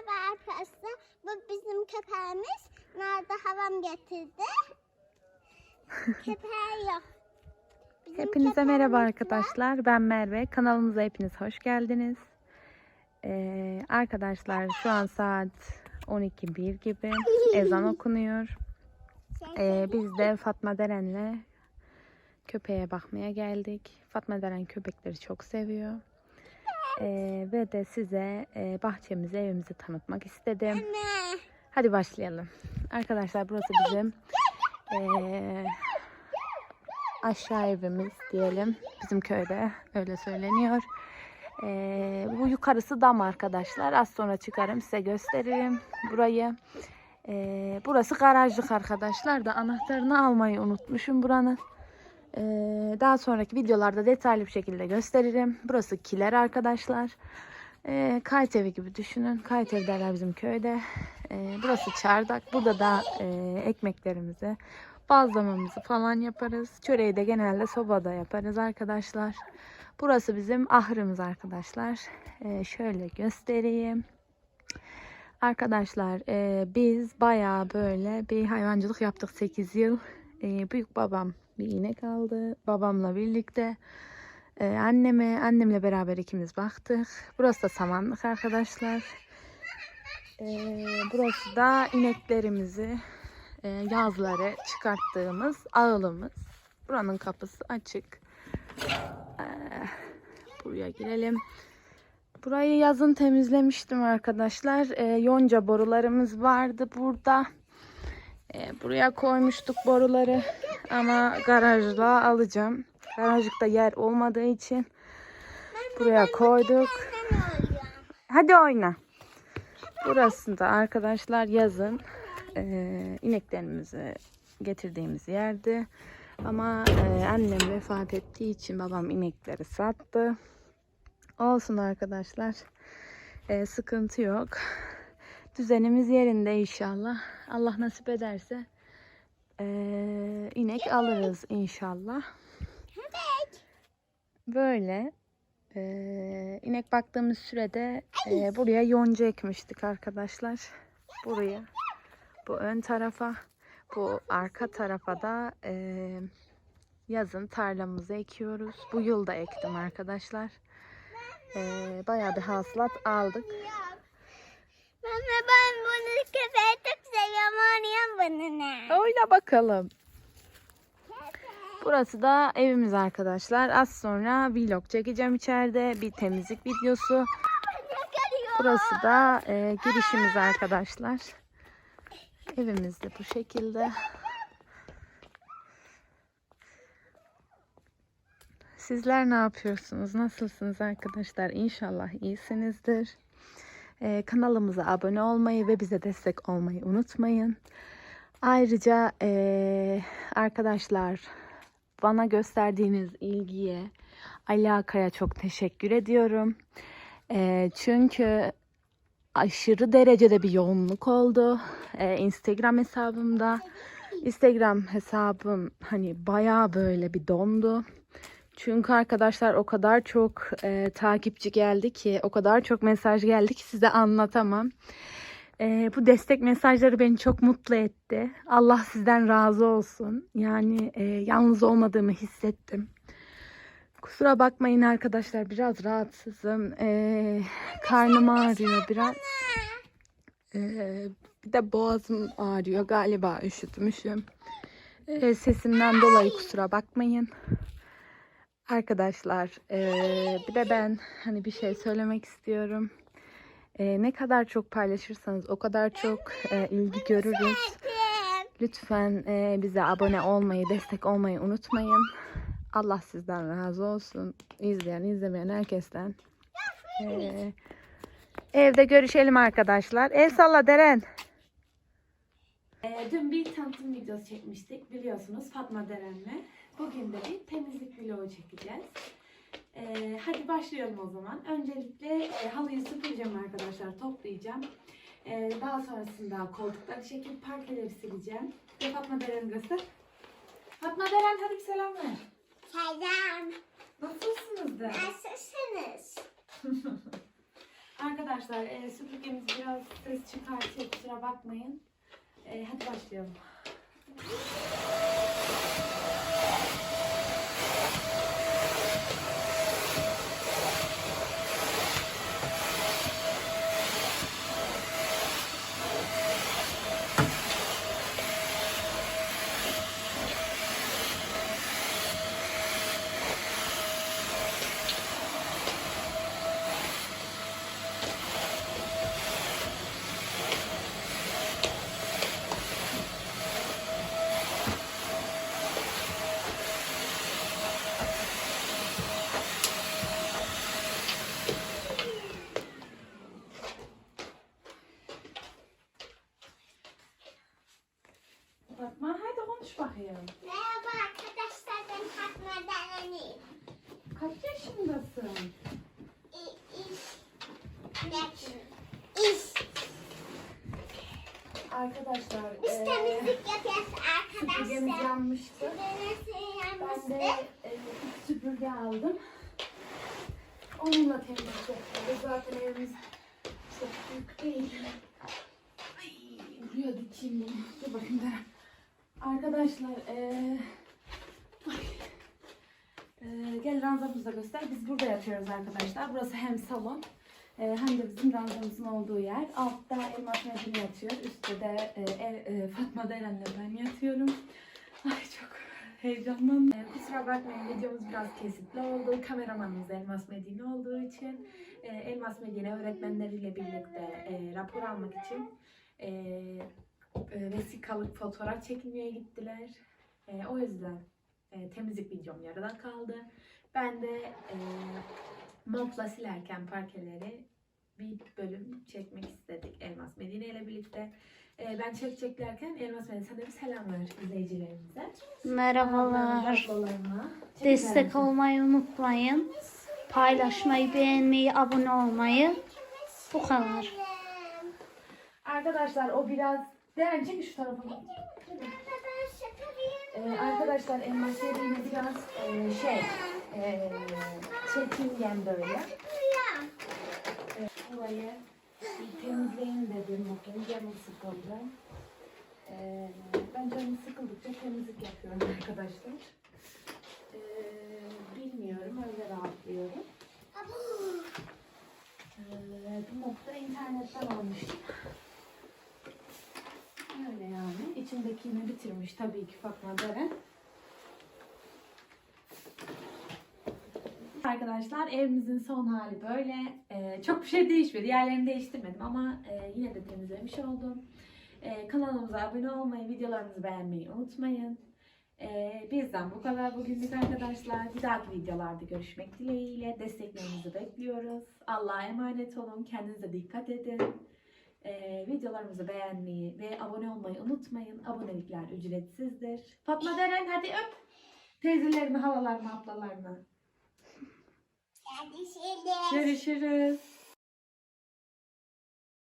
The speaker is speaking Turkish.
Merhaba arkadaşlar. Bu bizim köpeğimiz. Nerede havam getirdi. Köpeği yok. Bizim Hepinize merhaba var. arkadaşlar. Ben Merve. Kanalımıza hepiniz hoş geldiniz. Ee, arkadaşlar şu an saat 12.01 gibi. Ezan okunuyor. Ee, biz de Fatma Deren'le köpeğe bakmaya geldik. Fatma Deren köpekleri çok seviyor. Ee, ve de size e, bahçemizi, evimizi tanıtmak istedim. Anne. Hadi başlayalım. Arkadaşlar burası bizim eee, aşağı evimiz diyelim. Bizim köyde öyle söyleniyor. Eee, bu yukarısı dam arkadaşlar. Az sonra çıkarım size gösteririm burayı. Eee, burası garajlık arkadaşlar da anahtarını almayı unutmuşum buranın. Eee, daha sonraki videolarda detaylı bir şekilde gösteririm. Burası kiler arkadaşlar. E, kayıt evi gibi düşünün. Kayıt evi derler bizim köyde. E, burası çardak. Burada da e, ekmeklerimizi, bazlamamızı falan yaparız. Çöreği de genelde sobada yaparız arkadaşlar. Burası bizim ahırımız arkadaşlar. E, şöyle göstereyim. Arkadaşlar e, biz bayağı böyle bir hayvancılık yaptık 8 yıl. E, büyük babam bir inek aldı. Babamla birlikte. Ee, anneme, annemle beraber ikimiz baktık. Burası da samanlık arkadaşlar. Ee, burası da ineklerimizi e, yazları çıkarttığımız ağılımız. Buranın kapısı açık. Buraya girelim. Burayı yazın temizlemiştim arkadaşlar. Yonca borularımız vardı burada. Ee, buraya koymuştuk boruları ama garajla alacağım. Garajlıkta yer olmadığı için buraya koyduk. Hadi oyna. Burasında arkadaşlar yazın e, ineklerimizi getirdiğimiz yerdi. Ama e, annem vefat ettiği için babam inekleri sattı. Olsun arkadaşlar. E, sıkıntı yok. Düzenimiz yerinde inşallah. Allah nasip ederse e, inek alırız inşallah. Böyle e, inek baktığımız sürede e, buraya yonca ekmiştik arkadaşlar. Buraya. Bu ön tarafa. Bu arka tarafa da e, yazın tarlamızı ekiyoruz. Bu yıl da ektim arkadaşlar. E, bayağı bir hasılat aldık. Anne ben bunu köpeği çok seviyorum. Oynayayım bununla. Oyna bakalım. Burası da evimiz arkadaşlar. Az sonra vlog çekeceğim içeride. Bir temizlik videosu. Burası da e, girişimiz arkadaşlar. Evimiz de bu şekilde. Sizler ne yapıyorsunuz? Nasılsınız arkadaşlar? İnşallah iyisinizdir. E, kanalımıza abone olmayı ve bize destek olmayı unutmayın. Ayrıca e, arkadaşlar bana gösterdiğiniz ilgiye, alakaya çok teşekkür ediyorum. E, çünkü aşırı derecede bir yoğunluk oldu. E, Instagram hesabımda. Instagram hesabım hani bayağı böyle bir dondu. Çünkü arkadaşlar o kadar çok e, takipçi geldi ki, o kadar çok mesaj geldi ki size anlatamam. E, bu destek mesajları beni çok mutlu etti. Allah sizden razı olsun. Yani e, yalnız olmadığımı hissettim. Kusura bakmayın arkadaşlar biraz rahatsızım. E, karnım ağrıyor biraz. E, bir de boğazım ağrıyor galiba üşütmüşüm. E, sesimden dolayı kusura bakmayın. Arkadaşlar eee, bir de ben hani bir şey söylemek istiyorum. Eee, ne kadar çok paylaşırsanız o kadar çok eee, ilgi görürüz. Lütfen eee, bize abone olmayı, destek olmayı unutmayın. Allah sizden razı olsun. İzleyen, izlemeyen herkesten. Eee, evde görüşelim arkadaşlar. El salla Deren. dün bir tanıtım videosu çekmiştik biliyorsunuz Fatma Deren'le. Bugün de bir temizlik vlogu çekeceğiz. Ee, hadi başlayalım o zaman. Öncelikle e, halıyı süpüreceğim arkadaşlar, toplayacağım. Ee, daha sonrasında koltukları çekip parkeleri sileceğim. Ve Fatma Deren'i göster. Fatma Deren hadi bir selam ver. Selam. Nasılsınız de? Nasılsınız? Arkadaşlar e, süpürgemiz biraz ses çıkartıyor kusura bakmayın. E, hadi başlayalım. Fatma hadi konuş bakayım. Merhaba arkadaşlar ben Fatma Dereniyim. Kaç yaşındasın? İş. Arkadaşlar Biz e, temizlik yapıyoruz süpürgemiz arkadaşlar. yanmıştı. Süpürgemiz Ben yanmıştı. de e, süpürge aldım. Onunla temizlik yapıyoruz. Zaten evimiz çok büyük değil. Ay, buraya dikeyim bunu. Dur bakayım da. Arkadaşlar e, ay, e, gel ranzamızı göster. Biz burada yatıyoruz arkadaşlar. Burası hem salon e, hem de bizim ranzamızın olduğu yer. Altta Elmas Medine yatıyor. Üstte de e, e, Fatma Deren'le ben yatıyorum. Ay çok heyecanlandım. Ee, kusura bakmayın videomuz biraz kesitli oldu. Kameramanımız Elmas Medine olduğu için e, Elmas Medine öğretmenleriyle birlikte e, rapor almak için e, e, vesikalık fotoğraf çekilmeye gittiler. E, o yüzden e, temizlik videom yarıda kaldı. Ben de e, montla silerken parkeleri bir bölüm çekmek istedik Elmas Medine ile birlikte. E, ben çek çeklerken Elmas Medine sana bir selam ver izleyicilerimize. Merhabalar. Destek olmayı unutmayın. Paylaşmayı, beğenmeyi, abone olmayı. Bu kadar. Arkadaşlar o biraz Deren çek şu tarafa. Ee, arkadaşlar Elmas yine biraz e, şey e, çekingen böyle. E, burayı bir temizleyin dedim bugün canım sıkıldı. E, ben canım sıkıldıkça temizlik yapıyorum arkadaşlar. E, bilmiyorum öyle rahatlıyorum. E, bu nokta internetten almıştım. İçindekini bitirmiş tabii ki Fatma Deren. Arkadaşlar evimizin son hali böyle. Ee, çok bir şey değişmedi. Yerlerini değiştirmedim ama e, yine de temizlemiş oldum. Ee, kanalımıza abone olmayı, videolarımızı beğenmeyi unutmayın. Ee, bizden bu kadar bugünlük arkadaşlar. Bir dahaki videolarda görüşmek dileğiyle. Desteklerinizi bekliyoruz. Allah'a emanet olun. Kendinize dikkat edin. Ee, videolarımızı beğenmeyi ve abone olmayı unutmayın. Abonelikler ücretsizdir. Fatma Deren hadi öp. Teyzelerini, halalarını, ablalarını. Görüşürüz. Görüşürüz.